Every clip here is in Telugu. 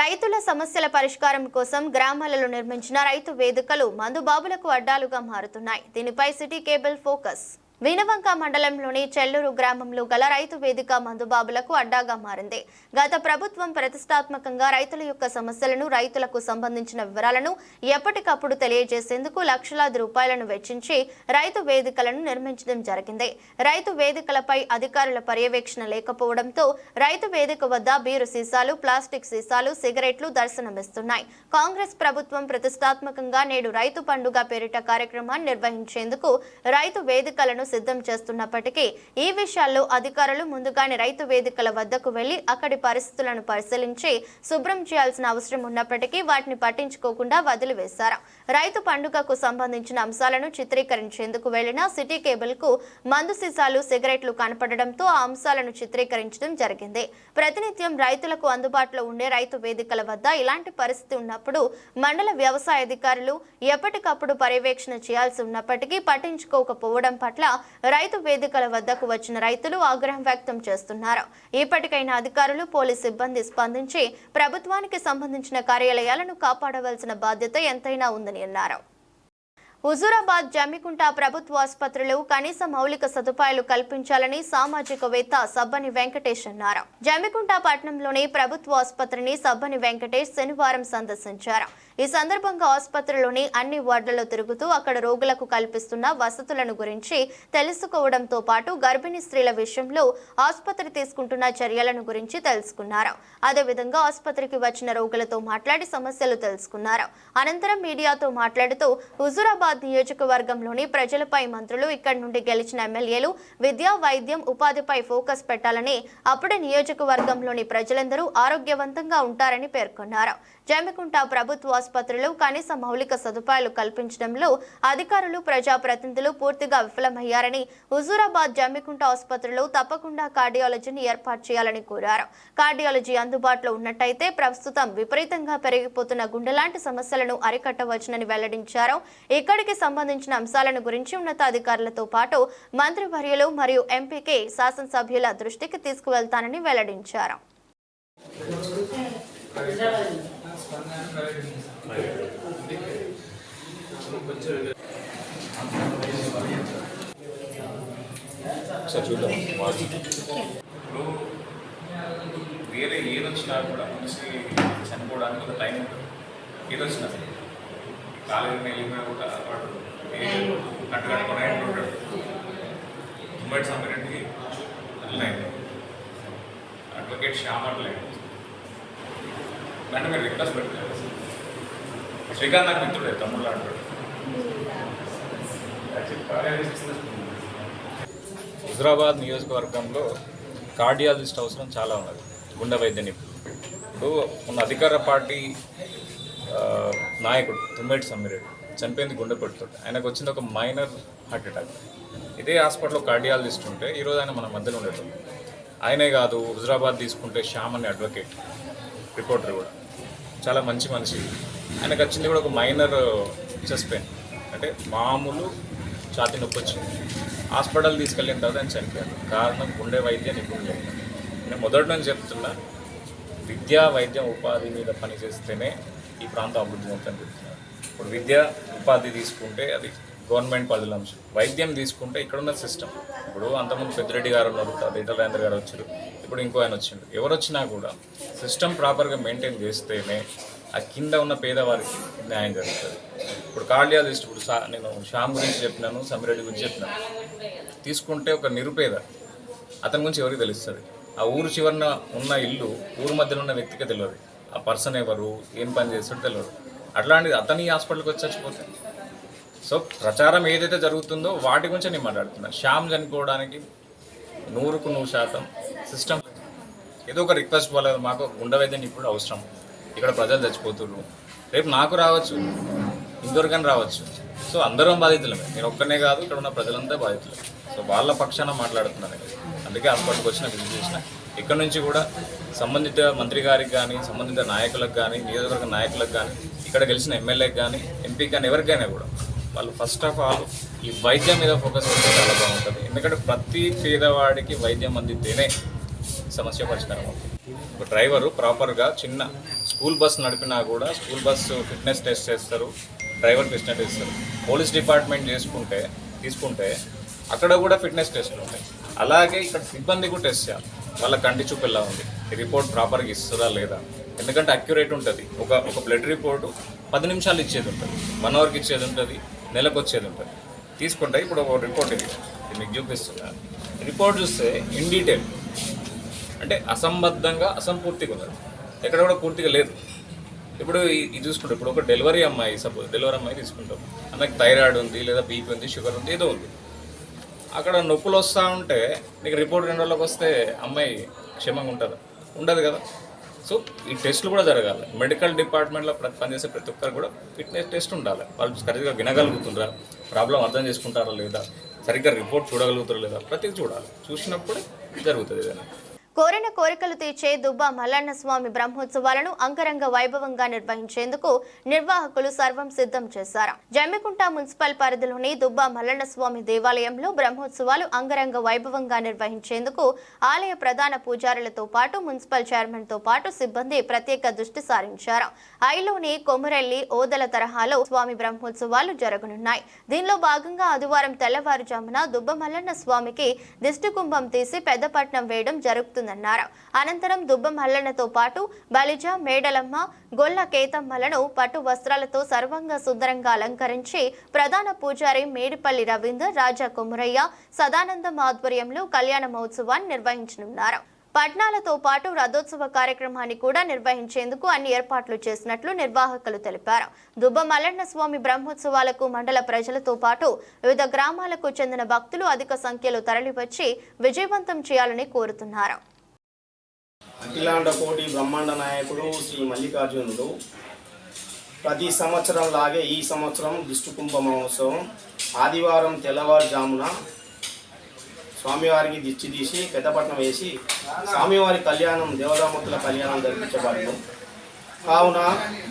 రైతుల సమస్యల పరిష్కారం కోసం గ్రామాలలో నిర్మించిన రైతు వేదికలు మందుబాబులకు అడ్డాలుగా మారుతున్నాయి. దీనిపై సిటీ కేబుల్ ఫోకస్. వినవంక మండలంలోని చెల్లూరు గ్రామంలో గల రైతు వేదిక మందుబాబులకు అడ్డాగా మారింది. గత ప్రభుత్వం ప్రతిష్టాత్మకంగా రైతుల యొక్క సమస్యలను రైతులకు సంబంధించిన వివరాలను ఎప్పటికప్పుడు తెలియజేసేందుకు లక్షలాది రూపాయలను వెచ్చించి రైతు వేదికలను నిర్మించడం జరిగింది. రైతు వేదికలపై అధికారుల పర్యవేక్షణ లేకపోవడంతో రైతు వేదిక వద్ద బీరు సీసాలు ప్లాస్టిక్ సీసాలు సిగరెట్లు దర్శనమిస్తున్నాయి. కాంగ్రెస్ ప్రభుత్వం ప్రతిష్టాత్మకంగా నేడు రైతు పండుగ పేరిట కార్యక్రమాన్ని నిర్వహించేందుకు రైతు వేదికలను సిద్ధం చేస్తున్నప్పటికీ ఈ విషయాల్లో అధికారులు ముందుగానే రైతు వేదికల వద్దకు వెళ్ళి అక్కడి పరిస్థితులను పరిశీలించి శుభ్రం చేయాల్సిన అవసరం ఉన్నప్పటికీ వాటిని పట్టించుకోకుండా వదిలివేశారు. రైతు పండుగకు సంబంధించిన అంశాలను చిత్రీకరించేందుకు వెళ్ళిన సిటీ కేబుల్కు మందు సీసాలు సిగరెట్లు కనపడడంతో ఆ అంశాలను చిత్రీకరించడం జరిగింది. ప్రతినిత్యం రైతులకు అందుబాటులో ఉండే రైతు వేదికల వద్ద ఇలాంటి పరిస్థితి ఉన్నప్పుడు మండల వ్యవసాయ అధికారులు ఎప్పటికప్పుడు పర్యవేక్షణ చేయాల్సి ఉన్నప్పటికీ పట్టించుకోకపోవడం పట్ల రైతు వేదికల వద్దకు వచ్చిన రైతులు ఆగ్రహం వ్యక్తం చేస్తున్నారు. ఇప్పటికైనా అధికారులు పోలీస్ సిబ్బంది స్పందించి ప్రభుత్వానికి సంబంధించిన కార్యాలయాలను కాపాడవలసిన బాధ్యత ఎంతైనా ఉందని అన్నారు. హుజూరాబాద్ జమ్మికుంట ప్రభుత్వ ఆసుపత్రిలో కనీస మౌలిక సదుపాయాలు కల్పించాలని సామాజికవేత్త సబ్బని వెంకటేష్ అన్నారు. జమ్మికుంట పట్టణంలోని ప్రభుత్వ ఆసుపత్రిని సబ్బని వెంకటేష్ శనివారం సందర్శించారు. ఈ సందర్భంగా ఆసుపత్రిలోని అన్ని వార్డులలో తిరుగుతూ అక్కడ రోగులకు కల్పిస్తున్న వసతులను గురించి తెలుసుకోవడంతో పాటు గర్భిణీ స్త్రీల విషయంలో ఆసుపత్రి తీసుకుంటున్న చర్యలను గురించి తెలుసుకున్నారు. అదేవిధంగా ఆసుపత్రికి వచ్చిన రోగులతో మాట్లాడి సమస్యలు తెలుసుకున్నారు. అనంతరం మీడియాతో మాట్లాడుతూ హుజూరాబాద్ నియోజకవర్గంలోని ప్రజలపై మంత్రులు ఇక్కడి నుండి గెలిచిన ఎమ్మెల్యేలు విద్యా వైద్యం ఉపాధిపై ఫోకస్ పెట్టాలని అప్పుడే నియోజకవర్గంలోని ప్రజలందరూ ఆరోగ్యవంతంగా ఉంటారని పేర్కొన్నారు. జమ్మికుంట ప్రభుత్వ ఆసుపత్రిలో కనీస మౌలిక సదుపాయాలు కల్పించడంలో అధికారులు ప్రజాప్రతినిధులు పూర్తిగా విఫలమయ్యారని హుజూరాబాద్ జమ్మికుంట ఆసుపత్రిలో తప్పకుండా కార్డియాలజీని ఏర్పాటు చేయాలని కోరారు. కార్డియాలజీ అందుబాటులో ఉన్నట్టయితే ప్రస్తుతం విపరీతంగా పెరిగిపోతున్న గుండెలాంటి సమస్యలను అరికట్టవచ్చునని వెల్లడించారు. ఇక్కడికి సంబంధించిన అంశాలను గురించి ఉన్నతాధికారులతో పాటు మంత్రివర్యులు మరియు ఎంపీకే శాసనసభ్యుల దృష్టికి తీసుకువెళ్తానని వెల్లడించారు. ఒకసారి చూద్దాం ఇప్పుడు వేరే ఏది వచ్చినా కూడా మనిషి చనిపోవడానికి ఒక టైం ఉంటుంది. ఏది వచ్చినా కాలేజీ వెళ్ళిపోయినా కూడా వాడు కట్టు కట్టుకునే ఉంటాడు తుమ్మడి సమ్మిరెడ్డికి అట్లయింది అడ్వకేట్ శ్యామ్ అట్లయింది అంటే మీరు రిక్వెస్ట్ పెట్టలేదు శ్రీకాంత్ నాకు మిత్రుడే తమ్ముడు అంటాడు హుజరాబాద్ నియోజకవర్గంలో కార్డియాలజిస్ట్ అవసరం చాలా ఉన్నది గుండె వైద్య నిపుణులు ఇప్పుడు ఉన్న అధికార పార్టీ నాయకుడు తుమ్మేటి సమ్మిరెడ్డి చనిపోయింది గుండెపోటుతో. ఆయనకు వచ్చింది ఒక మైనర్ హార్ట్ అటాక్. ఇదే హాస్పిటల్లో కార్డియాలజిస్ట్ ఉంటే ఈరోజు ఆయన మన మధ్యలో ఉండేటప్పుడు ఆయనే కాదు హుజరాబాద్ తీసుకుంటే శ్యామ్ అనే అడ్వకేట్ రిపోర్టర్ కూడా. చాలా మంచి మనిషి. ఆయనకు వచ్చింది కూడా ఒక మైనర్ చెస్ట్ పెయిన్ అంటే మామూలు ఛాతి నొప్పి వచ్చింది. హాస్పిటల్ తీసుకెళ్ళిన తర్వాత ఆయన చనిపోయారు. కారణం గుండె వైద్యం నిపుణులు నేను మొదటి నుంచి చెప్తున్నా విద్యా వైద్యం ఉపాధి మీద పనిచేస్తేనే ఈ ప్రాంతం అభివృద్ధి అవుతుందని చెప్తున్నారు. ఇప్పుడు విద్య ఉపాధి తీసుకుంటే అది గవర్నమెంట్ పరిధిలో అంశం వైద్యం తీసుకుంటే ఇక్కడ ఉన్న సిస్టమ్ ఇప్పుడు అంతకుముందు పెద్దిరెడ్డి గారు ఉన్నారు తర్వాత ఇటలేంద్ర గారు వచ్చారు. ఇప్పుడు ఇంకో ఆయన వచ్చిండు. ఎవరు వచ్చినా కూడా సిస్టమ్ ప్రాపర్గా మెయింటైన్ చేస్తేనే ఆ కింద ఉన్న పేదవారికి న్యాయం జరుగుతుంది. ఇప్పుడు కార్డియాలజిస్ట్ ఇప్పుడు నేను శ్యామ్ గురించి చెప్పినాను సమిరెడ్డి గురించి చెప్పినాను తీసుకుంటే ఒక నిరుపేద అతని గురించి ఎవరికి తెలుస్తుంది? ఆ ఊరు చివరన ఉన్న ఇల్లు ఊరు మధ్యలో ఉన్న వ్యక్తికి తెలియదు ఆ పర్సన్ ఎవరు ఏం పని చేస్తాడో తెలియదు అట్లాంటిది అతని హాస్పిటల్కి వచ్చి చచ్చిపోతే. సో ప్రచారం ఏదైతే జరుగుతుందో వాటి గురించి నేను మాట్లాడుతున్నాను శ్యామ్ చనిపోవడానికి నూరుకు నూరు శాతం సిస్టమ్ ఏదో ఒక రిక్వెస్ట్ వాళ్ళ మాకు గుండె వైద్యం ఇప్పుడు అవసరం. ఇక్కడ ప్రజలు చచ్చిపోతున్నారు రేపు నాకు రావచ్చు ఇంకొకరికైనా రావచ్చు. సో అందరం బాధితులమే. నేను ఒక్కనే కాదు ఇక్కడ ఉన్న ప్రజలంతా బాధితులే సో వాళ్ళ పక్షాన మాట్లాడుతున్నాను అందుకే హాస్పిటల్కి వచ్చిన విజిట్ చేసిన. ఇక్కడ నుంచి కూడా సంబంధిత మంత్రి గారికి కానీ సంబంధిత నాయకులకు కానీ నియోజకవర్గ నాయకులకు కానీ ఇక్కడ గెలిచిన ఎమ్మెల్యేకి కానీ ఎంపీకి కానీ ఎవరికైనా కూడా వాళ్ళు ఫస్ట్ ఆఫ్ ఆల్ ఈ వైద్యం మీద ఫోకస్ పెడితే చాలా బాగుంటుంది. ఎందుకంటే ప్రతి పేదవాడికి వైద్యం అందితేనే సమస్య పరిష్కారం అవుతుంది. ఒక డ్రైవరు ప్రాపర్గా చిన్న స్కూల్ బస్ నడిపినా కూడా స్కూల్ బస్సు ఫిట్నెస్ టెస్ట్ చేస్తారు డ్రైవర్ ఫిట్నెస్ చేస్తారు. పోలీస్ డిపార్ట్మెంట్ చేసుకుంటే తీసుకుంటే అక్కడ కూడా ఫిట్నెస్ టెస్ట్లు ఉంటాయి. అలాగే ఇక్కడ సిబ్బంది కూడా టెస్ట్ చేయాలి. వాళ్ళ కంటి చూపు ఎలా ఉంది? ఈ రిపోర్ట్ ప్రాపర్గా ఇస్తుందా లేదా? ఎందుకంటే అక్యురేట్ ఉంటుంది. ఒక ఒక బ్లడ్ రిపోర్టు పది నిమిషాలు ఇచ్చేది ఉంటుంది. వన్ అవర్కి ఇచ్చేది ఉంటుంది. నెలకు వచ్చేది ఉంటుంది. తీసుకుంటే ఇప్పుడు ఒక రిపోర్ట్ ఇది. మీకు చూపిస్తుందా రిపోర్ట్ చూస్తే ఇన్ డీటెయిల్. అంటే అసంబద్ధంగా అసంపూర్తిగా ఉన్నది. ఎక్కడ కూడా పూర్తిగా లేదు. ఇప్పుడు ఇది చూసుకుంటాం ఇప్పుడు ఒక డెలివరీ అమ్మాయి సపోజ్ డెలివరీ అమ్మాయి తీసుకుంటాం. అన్నకి థైరాయిడ్ ఉంది లేదా బీపీ ఉంది షుగర్ ఉంది ఏదో ఉంది. అక్కడ నొప్పులు వస్తూ ఉంటే నీకు రిపోర్ట్ రెండు రోజులకు వస్తే అమ్మాయి క్షేమంగా ఉంటుందా? ఉండదు కదా. సో ఈ టెస్ట్లు కూడా జరగాలి. మెడికల్ డిపార్ట్మెంట్లో ప్ర- పనిచేసే ప్రతి ఒక్కరు కూడా ఫిట్నెస్ టెస్ట్ ఉండాలి. వాళ్ళు సరిగ్గా వినగలుగుతుండ్రా ప్రాబ్లం అర్థం చేసుకుంటారా లేదా? సరిగ్గా రిపోర్ట్ చూడగలుగుతారా లేదా? ప్రతిదీ చూడాలి. చూసినప్పుడే జరుగుతుంది ఏదైనా. కోరిన కోరికలు తీర్చే దుబ్బ మల్లన్న స్వామి బ్రహ్మోత్సవాలను అంగరంగ వైభవంగా నిర్వహించేందుకు నిర్వాహకులు సర్వం సిద్ధం చేశారు. జమ్మికుంట మున్సిపల్ పరిధిలోని దుబ్బ మల్లన్న స్వామి దేవాలయంలో బ్రహ్మోత్సవాలు అంగరంగ వైభవంగా నిర్వహించేందుకు ఆలయ ప్రధాన పూజారులతో పాటు మున్సిపల్ చైర్మన్తో పాటు సిబ్బంది ప్రత్యేక దృష్టి సారించారు. ఐలోని కొమురెల్లి ఓదల తరహాలో స్వామి బ్రహ్మోత్సవాలు జరగనున్నాయి. దీనిలో భాగంగా ఆదివారం తెల్లవారుజామున దుబ్బ మల్లన్న స్వామికి దిష్టి కుంభం తీసి పెద్దపట్నం వేయడం జరుగుతుంది. చేస్తుందన్నారు. అనంతరం దుబ్బ మల్లన్నతో పాటు బలిజ మేడలమ్మ గొల్ల కేతమ్మలను పట్టు వస్త్రాలతో సర్వంగా సుందరంగా అలంకరించి ప్రధాన పూజారి మేడిపల్లి రవీందర్ రాజా కొమురయ్య సదానందం ఆధ్వర్యంలో కళ్యాణ మహోత్సవాన్ని నిర్వహించనున్నారు. పట్నాలతో పాటు రథోత్సవ కార్యక్రమాన్ని కూడా నిర్వహించేందుకు అన్ని ఏర్పాట్లు చేసినట్లు నిర్వాహకులు తెలిపారు. దుబ్బ మల్లన్న స్వామి బ్రహ్మోత్సవాలకు మండల ప్రజలతో పాటు వివిధ గ్రామాలకు చెందిన భక్తులు అధిక సంఖ్యలో తరలివచ్చి విజయవంతం చేయాలని కోరుతున్నారు. అఖిలాండ కోటి బ్రహ్మాండ నాయకుడు శ్రీ మల్లికార్జునుడు. ప్రతి సంవత్సరం లాగే ఈ సంవత్సరం దిష్టి కుంభ మహోత్సవం ఆదివారం తెల్లవారుజామున స్వామివారికి దిచ్చి తీసి పెద్దపట్నం వేసి స్వామివారి కళ్యాణం దేవదామూర్తుల కళ్యాణం జరిపించబడను. కావున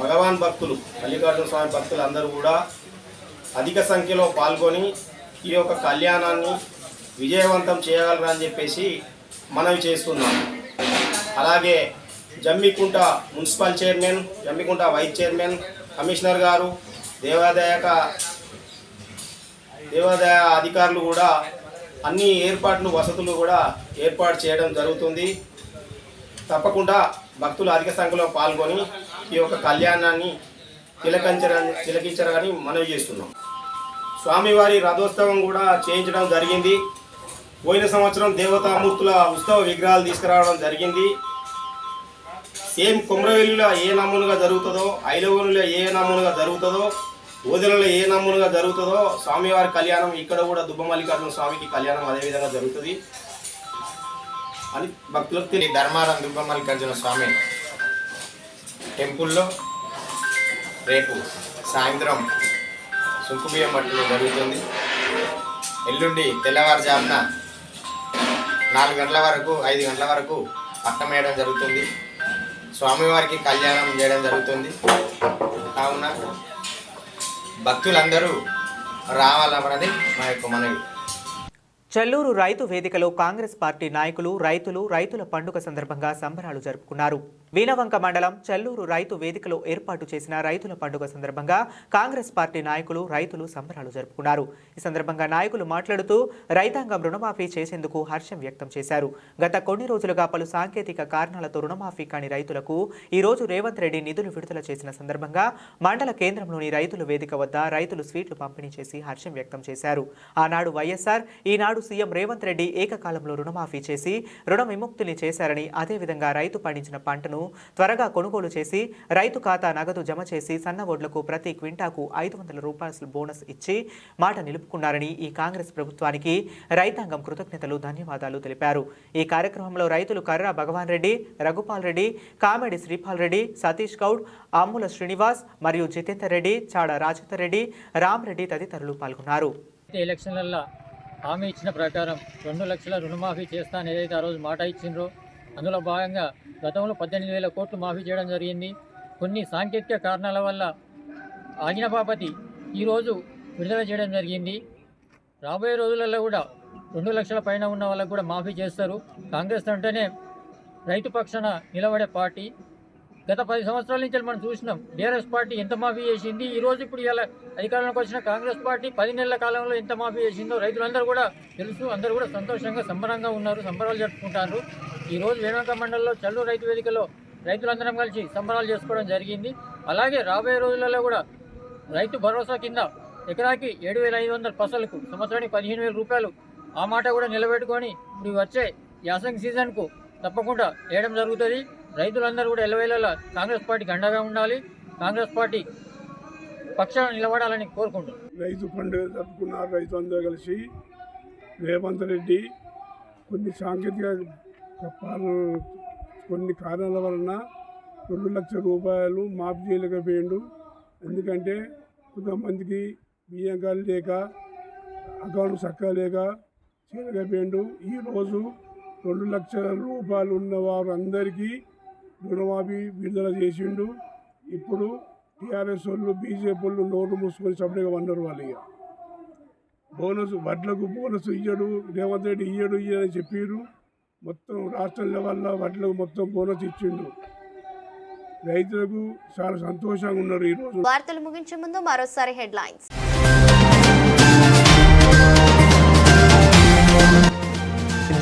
భగవాన్ భక్తులు మల్లికార్జున స్వామి భక్తులు అందరూ కూడా అధిక సంఖ్యలో పాల్గొని ఈ యొక్క కళ్యాణాన్ని విజయవంతం చేయగలరని చెప్పేసి మనవి చేస్తున్నాము. అలాగే Jammikunta municipal chairman Jammikunta vice chairman commissioner గారు దేవాదాయక దేవాదాయ అధికారులు కూడా అన్ని ఏర్పాట్లు వసతులు కూడా ఏర్పాటు చేయడం జరుగుతుంది. తప్పకుండా భక్తులు అధిక సంఖ్యలో పాల్గొని ఈ యొక్క కళ్యాణాన్ని తిలకించర తిలకించరని మనవి చేస్తున్నాం. స్వామివారి రథోత్సవం కూడా చేయించడం జరిగింది. పోయిన సంవత్సరం దేవతామూర్తుల ఉత్సవ విగ్రహాలు తీసుకురావడం జరిగింది. సేమ్ కుమ్రవెల్లిలో ఏ నమూనుగా జరుగుతుందో ఐలవనులో ఏ నమూనుగా జరుగుతుందో ఓదెలలో ఏ నమూనుగా జరుగుతుందో స్వామివారి కళ్యాణం ఇక్కడ కూడా దుబ్బమల్లికార్జున స్వామికి కళ్యాణం అదే విధంగా జరుగుతుంది. అని భక్తులకు శ్రీ ధర్మారం దుబ్బమల్లికార్జున స్వామి టెంపుల్లో రేపు సాయంత్రం సుంకుబియ్యం మట్టిలో జరుగుతుంది. ఎల్లుండి తెల్లవారుజామున నాలుగు గంటల వరకు ఐదు గంటల వరకు పట్టం వేయడం జరుగుతుంది. స్వామివారికి కళ్యాణం చేయడం జరుగుతుంది. కావున భక్తులందరూ రావాలన్నది మా యొక్క మనవి. చెల్లూరు రైతు వేదికలో కాంగ్రెస్ పార్టీ నాయకులు రైతులు రైతుల పండుగ సందర్భంగా సంబరాలు జరుపుకున్నారు. వీణవంక మండలం చెల్లూరు రైతు వేదికలో ఏర్పాటు చేసిన రైతుల పండుగ సందర్భంగా కాంగ్రెస్ పార్టీ నాయకులు రైతులు సంబరాలు జరుపుకున్నారు. ఈ సందర్భంగా నాయకులు మాట్లాడుతూ రైతాంగం రుణమాఫీ చేసేందుకు హర్షం వ్యక్తం చేశారు. గత కొన్ని రోజులుగా పలు సాంకేతిక కారణాలతో రుణమాఫీ కాని రైతులకు ఈ రోజు రేవంత్ రెడ్డి నిధులు విడుదల చేసిన సందర్భంగా మండల కేంద్రంలోని రైతుల వేదిక వద్ద రైతులు స్వీట్లు పంపిణీ చేసి హర్షం వ్యక్తం చేశారు. ఆనాడు వైఎస్ఆర్ ఈనాడు సీఎం రేవంత్ రెడ్డి ఏకకాలంలో రుణమాఫీ చేసి రుణ విముక్తిని చేశారని అదేవిధంగా రైతు పండించిన పంటను త్వరగా కొనుగోలు చేసి రైతు ఖాతా నగదు జమ చేసి సన్న ఓడ్లకు ప్రతి క్వింటాకు ఐదు వందల రూపాయల బోనస్ ఇచ్చి మాట నిలుపుకున్నారని ఈ కాంగ్రెస్ ప్రభుత్వానికి రైతాంగం కృతజ్ఞతలు ధన్యవాదాలు తెలిపారు. ఈ కార్యక్రమంలో రైతులు కర్రా భగవాన్ రెడ్డి రఘుపాల్ రెడ్డి కామెడి శ్రీపాల్ రెడ్డి సతీష్ గౌడ్ అమ్ముల శ్రీనివాస్ మరియు జితేందర్ రెడ్డి చాడ రాజేందర్ రెడ్డి రామ్ రెడ్డి తదితరులు పాల్గొన్నారు. ఎలక్షన్లలో హామీ ఇచ్చిన ప్రకారం రెండు లక్షల రుణమాఫీ చేస్తాను ఏదైతే ఆ రోజు మాట ఇచ్చిండ్రో అందులో భాగంగా గతంలో పద్దెనిమిది వేల కోట్లు మాఫీ చేయడం జరిగింది. కొన్ని సాంకేతిక కారణాల వల్ల ఆగిన బాపతి ఈరోజు విడుదల చేయడం జరిగింది. రాబోయే రోజులలో కూడా రెండు లక్షల పైన ఉన్న వాళ్ళకు కూడా మాఫీ చేస్తారు. కాంగ్రెస్ అంటేనే రైతు పక్షాన నిలబడే పార్టీ. గత పది సంవత్సరాల నుంచి మనం చూసినాం బీఆర్ఎస్ పార్టీ ఎంత మాఫీ చేసింది. ఈ రోజు ఇప్పుడు ఇలా అధికారంలోకి వచ్చిన కాంగ్రెస్ పార్టీ పది నెలల కాలంలో ఎంత మాఫీ చేసిందో రైతులందరూ కూడా తెలుసు అందరూ కూడా సంతోషంగా సంబరంగా ఉన్నారు సంబరాలు జరుపుకుంటారు. ఈ రోజు వేణుక మండలంలో చల్లు రైతు వేదికలో రైతులందరం కలిసి సంబరాలు చేసుకోవడం జరిగింది. అలాగే రాబోయే రోజులలో కూడా రైతు భరోసా కింద ఎకరాకి ఏడు వేల ఐదు వందల పసలకు సంవత్సరానికి పదిహేను వేల రూపాయలు ఆ మాట కూడా నిలబెట్టుకొని ఇప్పుడు వచ్చే యాసంగి సీజన్కు తప్పకుండా వేయడం జరుగుతుంది. రైతులందరూ కూడా ఎల్లవేళలా కాంగ్రెస్ పార్టీకి అండగా ఉండాలి. కాంగ్రెస్ పార్టీ పక్షాన నిలబడాలని కోరుకుంటున్నాను రైతు పండుగ జరుపుకున్నారు రైతు అందరూ కలిసి రేవంత్ రెడ్డి కొన్ని సాంకేతిక కొన్ని కారణాల వలన రెండు లక్షల రూపాయలు మాఫ్ చేయలేకపోయిండు. ఎందుకంటే కొంతమందికి బియ్యం కాలు లేక అకౌంట్ చక్కగా లేక చేయలేకపోయిండు. ఈరోజు రెండు లక్షల రూపాయలు ఉన్న వారు అందరికీ రుణమాఫీ విడుదల చేసిండు. ఇప్పుడు టీఆర్ఎస్ వాళ్ళు బీజేపీ వాళ్ళు నోరు మూసుకొని సపరేట్గా ఉన్నారు వాళ్ళు ఇక. బోనస్ వడ్లకు బోనస్ ఇయ్యడు రేవంత్ రెడ్డి ఇయ్యడు ఇయ్యడని చెప్పారు మొత్తం రాష్ట్రం లెవెల్లో వడ్లకు మొత్తం బోనస్ ఇచ్చిండు. రైతులకు చాలా సంతోషంగా ఉన్నారు ఈరోజు వార్తలు ముగించే ముందు మరోసారి హెడ్లైన్స్.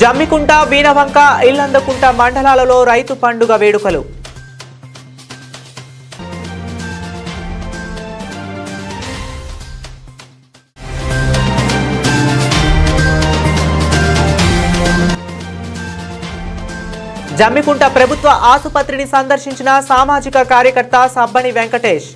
జమ్మికుంట వీణవంక ఇల్లందకుంట మండలాలలో రైతు పండుగ వేడుకలు. జమ్మికుంట ప్రభుత్వ ఆసుపత్రిని సందర్శించిన సామాజిక కార్యకర్త సబ్బని వెంకటేష్.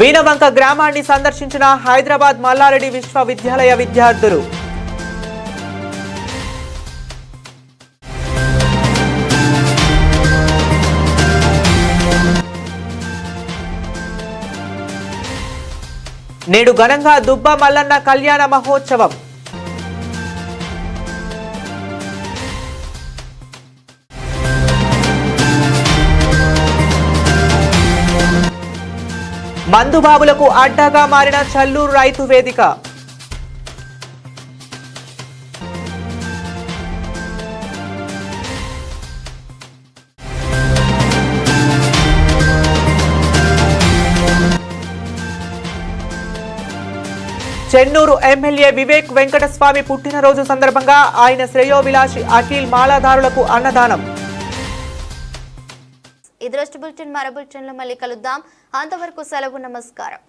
వీణవంక గ్రామాన్ని సందర్శించిన హైదరాబాద్ మల్లారెడ్డి విశ్వవిద్యాలయ విద్యార్థులు. నేడు ఘనంగా దుబ్బ మల్లన్న కళ్యాణ మహోత్సవం. మందుబాబులకు అడ్డాగా మారిన చల్లూరు రైతు వేదిక. చెన్నూరు ఎమ్మెల్యే వివేక్ వెంకటస్వామి పుట్టినరోజు సందర్భంగా ఆయన శ్రేయోభిలాషి అఖిల్ మాలాదారులకు అన్నదానం. ఈ దృష్టి బులెటిన్ మరో బులెటిన్లో మళ్ళీ కలుద్దాం. అంతవరకు సెలవు నమస్కారం.